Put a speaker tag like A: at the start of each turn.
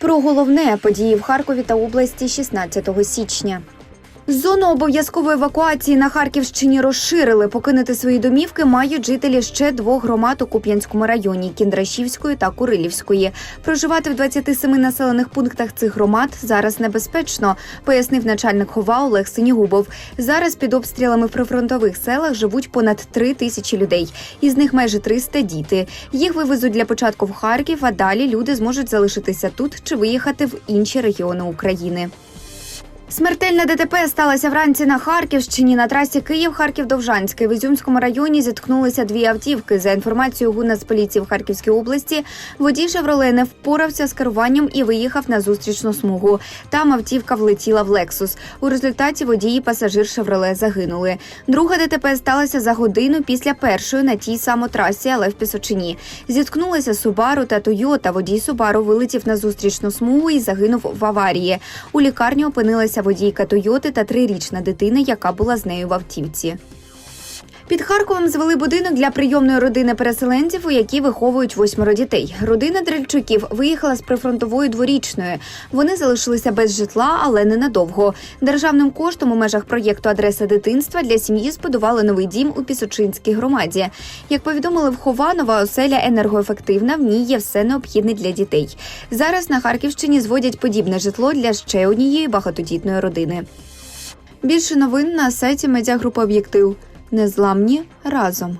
A: Про головне події в Харкові та області 16 січня. Зону обов'язкової евакуації на Харківщині розширили. Покинути свої домівки мають жителі ще двох громад у Куп'янському районі Кіндрашівської та Курилівської. Проживати в 27 населених пунктах цих громад зараз небезпечно, пояснив начальник ХОВА Олег Синігубов. Зараз під обстрілами в прифронтових селах живуть понад три тисячі людей. Із них майже 300 – діти. Їх вивезуть для початку в Харків, а далі люди зможуть залишитися тут чи виїхати в інші регіони України. Смертельна ДТП сталася вранці на Харківщині. На трасі Київ-Харків-Довжанський в Ізюмському районі зіткнулися дві автівки. За інформацією Гунацполіції в Харківській області, водій «Шевроле» не впорався з керуванням і виїхав на зустрічну смугу. Там автівка влетіла в «Лексус». У результаті водій і пасажир «Шевроле» загинули. Друга ДТП сталася за годину після першої на тій самій трасі, але в Пісочині. Зіткнулися Субару та Тойота. Водій Субару вилетів на зустрічну смугу і загинув в аварії. У лікарні опинилася водійка Тойоти та трирічна дитина, яка була з нею в автівці. Під Харковом звели будинок для прийомної родини переселенців, у якій виховують восьмеро дітей. Родина Дрельчуків виїхала з прифронтової дворічної. Вони залишилися без житла, але ненадовго. Державним коштом у межах проєкту Адреса дитинства для сім'ї збудували новий дім у Пісочинській громаді. Як повідомили в Хова, нова оселя енергоефективна. В ній є все необхідне для дітей. Зараз на Харківщині зводять подібне житло для ще однієї багатодітної родини. Більше новин на сайті медіагрупи Об'єктив. Незламні разом.